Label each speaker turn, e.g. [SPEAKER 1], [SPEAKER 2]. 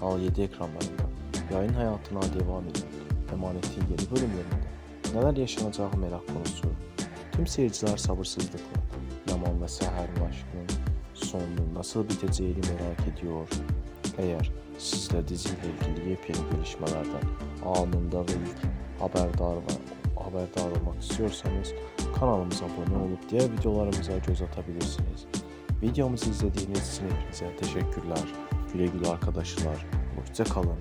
[SPEAKER 1] Kanal 7 ekranlarında yayın hayatına devam eden Emanet'in yeni bölümlerinde neler yaşanacağı merak konusu. Tüm seyirciler sabırsızlıkla Yaman ve Seher'in aşkının sonunun nasıl biteceğini merak ediyor. Eğer siz de diziyle ilgili yepyeni gelişmelerden anında ve ilk haberdar ve haberdar olmak istiyorsanız kanalımıza abone olup diğer videolarımıza göz atabilirsiniz. Videomuzu izlediğiniz için hepinize teşekkürler. Güle güle arkadaşlar. Hoşça kalın.